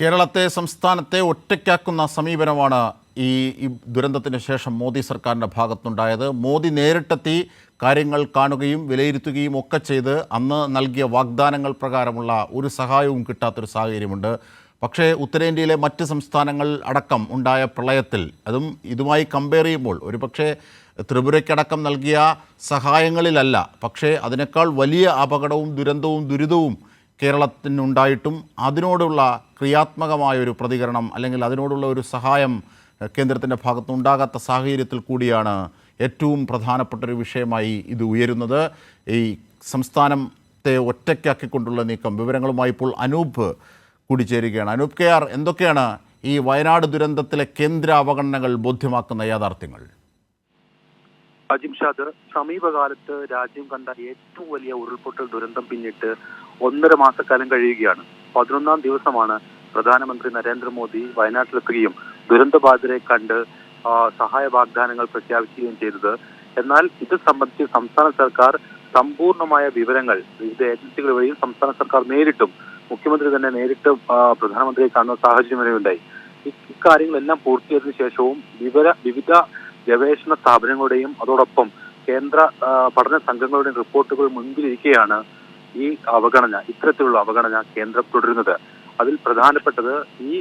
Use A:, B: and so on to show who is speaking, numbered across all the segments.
A: കേരളത്തെ സംസ്ഥാനത്തെ ഒറ്റയ്ക്കാക്കുന്ന സമീപനമാണ് ഈ ദുരന്തത്തിന് ശേഷം മോദി സർക്കാരിന്റെ ഭാഗത്തുണ്ടായത്. മോദി നേരിട്ടെത്തി കാര്യങ്ങൾ കാണുകയും വിലയിരുത്തുകയും ഒക്കെ ചെയ്ത് അന്ന് നൽകിയ വാഗ്ദാനങ്ങൾ പ്രകാരമുള്ള ഒരു സഹായവും കിട്ടാത്തൊരു സാഹചര്യമുണ്ട്. പക്ഷേ ഉത്തരേന്ത്യയിലെ മറ്റ് സംസ്ഥാനങ്ങൾ അടക്കം ഉണ്ടായ പ്രളയത്തിൽ അതും ഇതുമായി കമ്പയർ ചെയ്യുമ്പോൾ ഒരു പക്ഷേ ത്രിപുരയ്ക്കടക്കം നൽകിയ സഹായങ്ങളിലല്ല. പക്ഷേ അതിനേക്കാൾ വലിയ അപകടവും ദുരന്തവും ദുരിതവും കേരളത്തിനുണ്ടായിട്ടും അതിനോടുള്ള ക്രിയാത്മകമായ ഒരു പ്രതികരണം അല്ലെങ്കിൽ അതിനോടുള്ള ഒരു സഹായം കേന്ദ്രത്തിന്റെ ഭാഗത്ത് ഉണ്ടാകാത്ത സാഹചര്യത്തിൽ കൂടിയാണ് ഏറ്റവും പ്രധാനപ്പെട്ട ഒരു വിഷയമായി ഇത് ഉയരുന്നത്. ഈ സംസ്ഥാനത്തെ ഒറ്റയ്ക്കാക്കിക്കൊണ്ടുള്ള നീക്കം. വിവരങ്ങളുമായി ഇപ്പോൾ അനൂപ് കൂടിച്ചേരുകയാണ്. അനൂപ് കെ ആർ എന്തൊക്കെയാണ് ഈ വയനാട് ദുരന്തത്തിലെ കേന്ദ്ര അവഗണനകൾ ബോധ്യമാക്കുന്ന യാഥാർത്ഥ്യങ്ങൾ?
B: അജിംഷാദ് സമീപകാലത്ത് രാജ്യം കണ്ട ഏറ്റവും വലിയ ഉരുൾപൊട്ടൽ ദുരന്തം പിന്നിട്ട് ഒന്നര മാസക്കാലം കഴിയുകയാണ്. പതിനൊന്നാം ദിവസമാണ് പ്രധാനമന്ത്രി നരേന്ദ്രമോദി വയനാട്ടിലെത്തുകയും ദുരന്തബാധിതരെ കണ്ട് സഹായ വാഗ്ദാനങ്ങൾ പ്രഖ്യാപിക്കുകയും ചെയ്തത്. എന്നാൽ ഇത് സംബന്ധിച്ച് സംസ്ഥാന സർക്കാർ സമ്പൂർണമായ വിവരങ്ങൾ വിവിധ ഏജൻസികൾ വഴിയും സംസ്ഥാന സർക്കാർ നേരിട്ടും മുഖ്യമന്ത്രി തന്നെ നേരിട്ട് പ്രധാനമന്ത്രിയെ കാണുന്ന സാഹചര്യം വരെ ഉണ്ടായി ഇ- ഇക്കാര്യങ്ങളെല്ലാം പൂർത്തിയായതിനു ശേഷവും വിവര വിവിധ ഗവേഷണ സ്ഥാപനങ്ങളുടെയും അതോടൊപ്പം കേന്ദ്ര പഠന സംഘങ്ങളുടെയും റിപ്പോർട്ടുകൾ മുൻപിലിരിക്കെയാണ് ഈ അവഗണന ഇത്തരത്തിലുള്ള അവഗണന കേന്ദ്രം തുടരുന്നത്. അതിൽ പ്രധാനപ്പെട്ടത് ഈ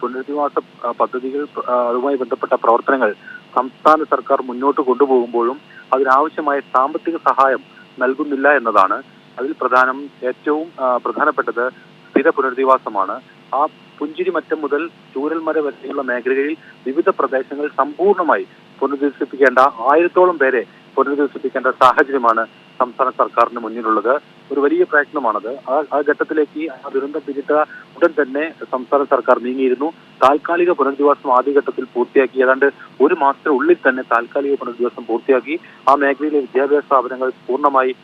B: പുനരധിവാസ പദ്ധതികൾ അതുമായി ബന്ധപ്പെട്ട പ്രവർത്തനങ്ങൾ സംസ്ഥാന സർക്കാർ മുന്നോട്ട് കൊണ്ടുപോകുമ്പോഴും അതിനാവശ്യമായ സാമ്പത്തിക സഹായം നൽകുന്നില്ല എന്നതാണ് അതിൽ പ്രധാനം ഏറ്റവും പ്രധാനപ്പെട്ടത് സ്ഥിര പുനരധിവാസമാണ്. ആ പുഞ്ചിരിമറ്റം മുതൽ ചൂരൽമര വരെയുള്ള മേഖലകളിൽ വിവിധ പ്രദേശങ്ങൾ സമ്പൂർണമായി പുനരധിവസിപ്പിക്കേണ്ട ആയിരത്തോളം പേരെ പുനരധിവസിപ്പിക്കേണ്ട സാഹചര്യമാണ് സംസ്ഥാന സർക്കാരിന് മുന്നിലുള്ളത്. ഒരു വലിയ പ്രയത്നമാണത്. ആ ഘട്ടത്തിലേക്ക് ആ ദുരന്തം പിന്നിട്ട ഉടൻ തന്നെ സംസ്ഥാന സർക്കാർ നീങ്ങിയിരുന്നു. താൽക്കാലിക പുനരധിവാസം ആദ്യഘട്ടത്തിൽ പൂർത്തിയാക്കി. ഏതാണ്ട് ഒരു മാസത്തിനുള്ളിൽ തന്നെ താൽക്കാലിക പുനരധിവാസം പൂർത്തിയാക്കി. ആ മേഖലയിലെ വിദ്യാഭ്യാസ സ്ഥാപനങ്ങൾ പൂർണമായി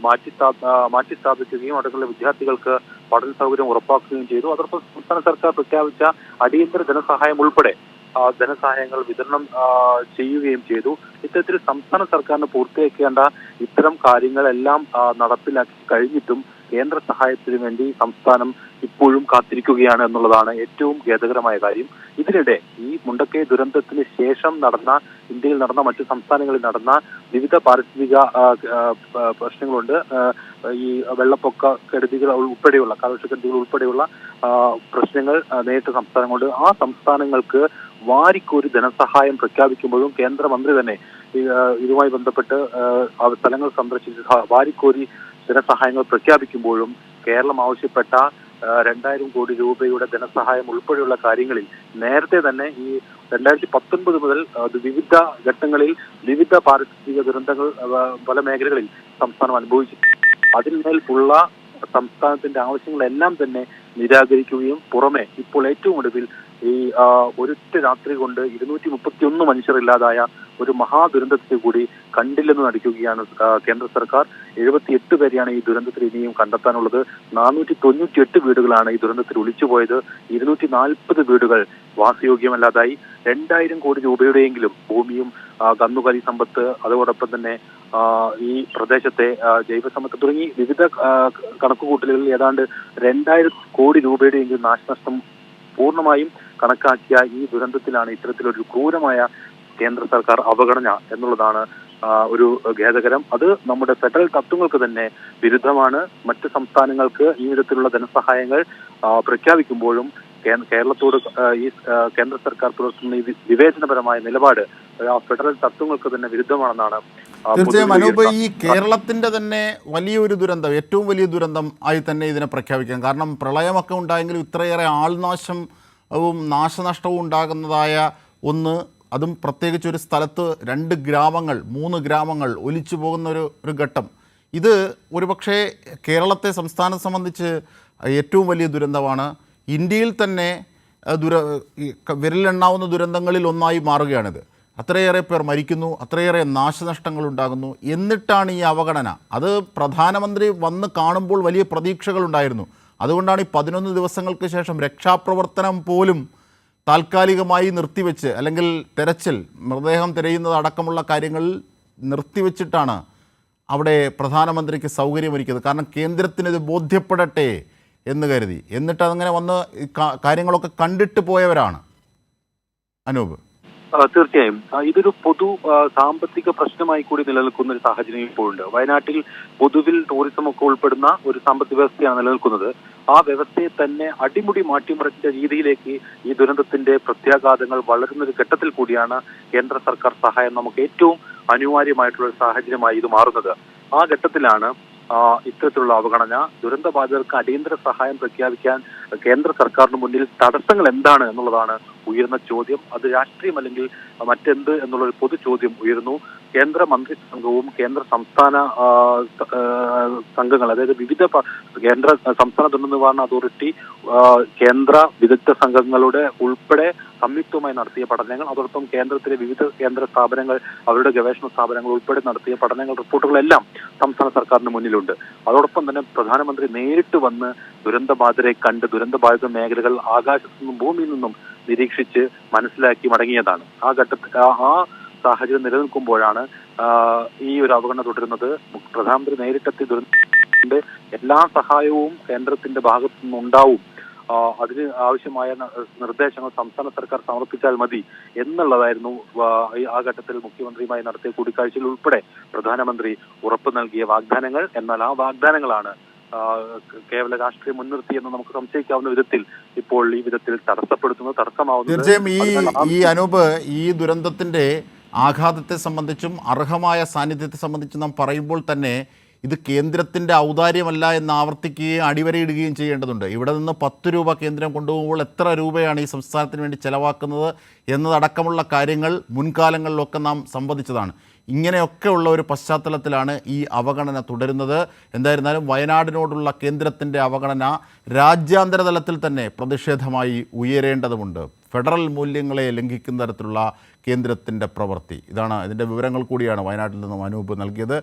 B: മാറ്റി സ്ഥാ- ആ, മാറ്റി സ്ഥാപിക്കുകയും അവിടെയുള്ള വിദ്യാർത്ഥികൾക്ക് പഠന സൗകര്യം ഉറപ്പാക്കുകയും ചെയ്തു. അതോടൊപ്പം സംസ്ഥാന സർക്കാർ പ്രഖ്യാപിച്ച അടിയന്തര ധനസഹായം ഉൾപ്പെടെ ധനസഹായങ്ങൾ വിതരണം ചെയ്യുകയും ചെയ്തു. ഇത്തരത്തിൽ സംസ്ഥാന സർക്കാരിന് പൂർത്തിയാക്കേണ്ട ഇത്തരം കാര്യങ്ങളെല്ലാം നടപ്പിലാക്കി കഴിഞ്ഞിട്ടും കേന്ദ്ര സഹായത്തിന് വേണ്ടി സംസ്ഥാനം ഇപ്പോഴും കാത്തിരിക്കുകയാണ് എന്നുള്ളതാണ് ഏറ്റവും ഖേദകരമായ കാര്യം. ഇതിനിടെ ഈ മുണ്ടക്കൈ ദുരന്തത്തിന് ശേഷം നടന്ന ഇന്ത്യയിൽ നടന്ന മറ്റു സംസ്ഥാനങ്ങളിൽ നടന്ന വിവിധ പാരിസ്ഥിതിക പ്രശ്നങ്ങളുണ്ട്. ഈ വെള്ളപ്പൊക്ക കെടുതികൾ ഉൾപ്പെടെയുള്ള കാലവർഷ കെടുതികൾ ഉൾപ്പെടെയുള്ള പ്രശ്നങ്ങൾ നേരിട്ട സംസ്ഥാനങ്ങളുണ്ട്. ആ സംസ്ഥാനങ്ങൾക്ക് വാരിക്കോരി ധനസഹായം പ്രഖ്യാപിക്കുമ്പോഴും കേന്ദ്രമന്ത്രി തന്നെ ഇതുമായി ബന്ധപ്പെട്ട് സ്ഥലങ്ങൾ സന്ദർശിച്ച് വാരിക്കോരി ധനസഹായങ്ങൾ പ്രഖ്യാപിക്കുമ്പോഴും കേരളം ആവശ്യപ്പെട്ട രണ്ടായിരം കോടി രൂപയുടെ ധനസഹായം ഉൾപ്പെടെയുള്ള കാര്യങ്ങളിൽ നേരത്തെ തന്നെ ഈ രണ്ടായിരത്തി പത്തൊൻപത് മുതൽ വിവിധ ഘട്ടങ്ങളിൽ വിവിധ പാരിസ്ഥിതിക ദുരന്തങ്ങൾ പല മേഖലകളിൽ സംസ്ഥാനം അനുഭവിച്ചു അതിന്മേൽ ഉള്ള സംസ്ഥാനത്തിന്റെ ആവശ്യങ്ങളെല്ലാം തന്നെ നിരാകരിക്കുകയും പുറമെ ഇപ്പോൾ ഏറ്റവും ഒടുവിൽ ഈ ഒരൊറ്റ രാത്രി കൊണ്ട് ഇരുന്നൂറ്റി മുപ്പത്തി ഒന്ന് മനുഷ്യർ ഇല്ലാതായ ഒരു മഹാദുരന്തത്തെ കൂടി കണ്ടില്ലെന്ന് നടിക്കുകയാണ് കേന്ദ്ര സർക്കാർ. എഴുപത്തിയെട്ട് പേരെയാണ് ഈ ദുരന്തത്തിൽ ഇനിയും കണ്ടെത്താനുള്ളത്. നാനൂറ്റി തൊണ്ണൂറ്റി എട്ട് വീടുകളാണ് ഈ ദുരന്തത്തിൽ ഒളിച്ചുപോയത് ഇരുന്നൂറ്റി നാൽപ്പത് വീടുകൾ വാസയോഗ്യമല്ലാതായി. രണ്ടായിരം കോടി രൂപയുടെയെങ്കിലും ഭൂമിയും കന്നുകാലി സമ്പത്ത് അതോടൊപ്പം തന്നെ ഈ പ്രദേശത്തെ ജൈവസമ്പത്ത് തുടങ്ങി വിവിധ കണക്കുകൂട്ടലുകളിൽ ഏതാണ്ട് രണ്ടായിരം കോടി രൂപയുടെയെങ്കിലും നാശനഷ്ടം പൂർണമായും കണക്കാക്കിയ ഈ ദുരന്തത്തിലാണ് ഇത്തരത്തിലൊരു ക്രൂരമായ കേന്ദ്ര സർക്കാർ അവഗണന എന്നുള്ളതാണ് ഒരു ഖേദകരം. അത് നമ്മുടെ ഫെഡറൽ തത്വങ്ങൾക്ക് തന്നെ വിരുദ്ധമാണ്. മറ്റ് സംസ്ഥാനങ്ങൾക്ക് ഈ വിധത്തിലുള്ള ധനസഹായങ്ങൾ പ്രഖ്യാപിക്കുമ്പോഴും കേരളത്തോട് ഈ കേന്ദ്ര സർക്കാർ പുലർത്തുന്ന ഈ വിവേചനപരമായ നിലപാട് ആ ഫെഡറൽ തത്വങ്ങൾക്ക് തന്നെ വിരുദ്ധമാണെന്നാണ്
A: തീർച്ചയായും അനൂപ് ഈ കേരളത്തിന്റെ തന്നെ വലിയൊരു ദുരന്തം ഏറ്റവും വലിയ ദുരന്തം ആയി തന്നെ ഇതിനെ പ്രഖ്യാപിക്കാം. കാരണം പ്രളയമൊക്കെ ഉണ്ടായെങ്കിലും ഇത്രയേറെ ആൾനാശവും നാശനഷ്ടവും ഉണ്ടാകുന്നതായ ഒന്ന് അതും പ്രത്യേകിച്ച് ഒരു സ്ഥലത്ത് രണ്ട് ഗ്രാമങ്ങൾ മൂന്ന് ഗ്രാമങ്ങൾ ഒലിച്ചു പോകുന്ന ഒരു ഒരു ഘട്ടം. ഇത് ഒരുപക്ഷെ കേരളത്തെ സംസ്ഥാനത്തെ സംബന്ധിച്ച് ഏറ്റവും വലിയ ദുരന്തമാണ്. ഇന്ത്യയിൽ തന്നെ ദുര വിരലെണ്ണാവുന്ന ദുരന്തങ്ങളിൽ ഒന്നായി മാറുകയാണിത്. അത്രയേറെ പേർ മരിക്കുന്നു അത്രയേറെ നാശനഷ്ടങ്ങൾ ഉണ്ടാകുന്നു. എന്നിട്ടാണ് ഈ അവഗണന. അത് പ്രധാനമന്ത്രി വന്ന് കാണുമ്പോൾ വലിയ പ്രതീക്ഷകളുണ്ടായിരുന്നു അതുകൊണ്ടാണ് ഈ പതിനൊന്ന് ദിവസങ്ങൾക്ക് ശേഷം രക്ഷാപ്രവർത്തനം പോലും താൽക്കാലികമായി നിർത്തിവെച്ച് അല്ലെങ്കിൽ തെരച്ചിൽ മൃതദേഹം തിരയുന്നത് അടക്കമുള്ള കാര്യങ്ങൾ നിർത്തിവെച്ചിട്ടാണ് അവിടെ പ്രധാനമന്ത്രിക്ക് സൗകര്യമൊരുക്കിയത്. കാരണം കേന്ദ്രത്തിന് ഇത് ബോധ്യപ്പെടട്ടെ എന്ന് കരുതി. എന്നിട്ട് അതങ്ങനെ വന്ന് കാര്യങ്ങളൊക്കെ കണ്ടിട്ട് പോയവരാണ് അനൂപ്.
B: തീർച്ചയായും. ഇതൊരു പൊതു സാമ്പത്തിക പ്രശ്നമായി കൂടി നിലനിൽക്കുന്ന ഒരു സാഹചര്യം ഇപ്പോഴുണ്ട്. വയനാട്ടിൽ പൊതുവിൽ ടൂറിസം ഒക്കെ ഉൾപ്പെടുന്ന ഒരു സാമ്പത്തിക വ്യവസ്ഥയാണ് നിലനിൽക്കുന്നത്. ആ വ്യവസ്ഥയെ തന്നെ അടിമുടി മാറ്റിമറിച്ച രീതിയിലേക്ക് ഈ ദുരന്തത്തിന്റെ പ്രത്യാഘാതങ്ങൾ വളരുന്ന ഒരു ഘട്ടത്തിൽ കൂടിയാണ് കേന്ദ്ര സർക്കാർ സഹായം നമുക്ക് ഏറ്റവും അനിവാര്യമായിട്ടുള്ള ഒരു സാഹചര്യമായി ഇത് മാറുന്നത്. ആ ഘട്ടത്തിലാണ് ഇത്തരത്തിലുള്ള അവഗണന ദുരന്തബാധിതർക്ക് അടിയന്തര സഹായം പ്രഖ്യാപിക്കാൻ കേന്ദ്ര സർക്കാരിന് മുന്നിൽ തടസ്സങ്ങൾ എന്താണ് എന്നുള്ളതാണ് ഉയർന്ന ചോദ്യം. അത് രാഷ്ട്രീയം അല്ലെങ്കിൽ മറ്റെന്ത് എന്നുള്ള ഒരു പൊതു ചോദ്യം ഉയർന്നു കേന്ദ്ര മന്ത്രി സംഘവും കേന്ദ്ര സംസ്ഥാന സംഘങ്ങൾ അതായത് വിവിധ കേന്ദ്ര സംസ്ഥാന ദുരന്ത നിവാരണ അതോറിറ്റി കേന്ദ്ര വിദഗ്ധ സംഘങ്ങളുടെ ഉൾപ്പെടെ സംയുക്തമായി നടത്തിയ പഠനങ്ങൾ അതോടൊപ്പം കേന്ദ്രത്തിലെ വിവിധ കേന്ദ്ര സ്ഥാപനങ്ങൾ അവരുടെ ഗവേഷണ സ്ഥാപനങ്ങൾ ഉൾപ്പെടെ നടത്തിയ പഠനങ്ങൾ റിപ്പോർട്ടുകളെല്ലാം സംസ്ഥാന സർക്കാരിന് മുന്നിലുണ്ട്. അതോടൊപ്പം തന്നെ പ്രധാനമന്ത്രി നേരിട്ട് വന്ന് ദുരന്തബാധിതരെ കണ്ട് ദുരന്തബാധിത മേഖലകൾ ആകാശത്തു നിന്നും ഭൂമിയിൽ നിന്നും നിരീക്ഷിച്ച് മനസ്സിലാക്കി മടങ്ങിയതാണ്. ആ ഘട്ടത്തിൽ ആ- സാഹചര്യം നിലനിൽക്കുമ്പോഴാണ് ഈ ഒരു അവഗണന തുടരുന്നത്. പ്രധാനമന്ത്രി നേരിട്ടെത്തി ദുരന്തത്തിന്റെ എല്ലാ സഹായവും കേന്ദ്രത്തിന്റെ ഭാഗത്തു നിന്നുണ്ടാവും. അതിന് ആവശ്യമായ നിർദ്ദേശങ്ങൾ സംസ്ഥാന സർക്കാർ സമർപ്പിച്ചാൽ മതി എന്നുള്ളതായിരുന്നു ആ, ഘട്ടത്തിൽ മുഖ്യമന്ത്രിയുമായി നടത്തിയ കൂടിക്കാഴ്ചയിൽ ഉൾപ്പെടെ പ്രധാനമന്ത്രി ഉറപ്പ് നൽകിയ വാഗ്ദാനങ്ങൾ. എന്നാൽ ആ വാഗ്ദാനങ്ങളാണ് കേവല രാഷ്ട്രീയം മുൻനിർത്തി എന്ന് നമുക്ക് സംശയിക്കാവുന്ന വിധത്തിൽ ഇപ്പോൾ ഈ വിധത്തിൽ തടസ്സപ്പെടുത്തുന്നത് തടസ്സമാവുന്നത്.
A: തീർച്ചയായും ഈ ഈ അനൂപ് ഈ ദുരന്തത്തിന്റെ ആഘാതത്തെ സംബന്ധിച്ചും അർഹമായ സാന്നിധ്യത്തെ സംബന്ധിച്ചും നാം പറയുമ്പോൾ തന്നെ ഇത് കേന്ദ്രത്തിന്റെ ഔദാര്യമല്ല എന്ന് ആവർത്തിക്കുകയും അടിവരയിടുകയും ചെയ്യേണ്ടതുണ്ട്. ഇവിടെ നിന്ന് പത്ത് രൂപ കേന്ദ്രം കൊണ്ടുപോകുമ്പോൾ എത്ര രൂപയാണ് ഈ സംസ്ഥാനത്തിന് വേണ്ടി ചെലവാക്കുന്നത് എന്നതടക്കമുള്ള കാര്യങ്ങൾ മുൻകാലങ്ങളിലൊക്കെ നാം സംവദിച്ചതാണ്. ഇങ്ങനെയൊക്കെയുള്ള ഒരു പശ്ചാത്തലത്തിലാണ് ഈ അവഗണന തുടരുന്നത്. എന്തായിരുന്നാലും വയനാടിനോടുള്ള കേന്ദ്രത്തിന്റെ അവഗണന രാജ്യാന്തര തലത്തിൽ തന്നെ പ്രതിഷേധമായി ഉയരേണ്ടതുണ്ട് ഫെഡറൽ മൂല്യങ്ങളെ ലംഘിക്കുന്ന തരത്തിലുള്ള കേന്ദ്രത്തിന്റെ പ്രവൃത്തി. ഇതാണ് ഇതിന്റെ വിവരങ്ങൾ കൂടിയാണ് വയനാട്ടിൽ നിന്നും അനൂപ് നൽകിയത്.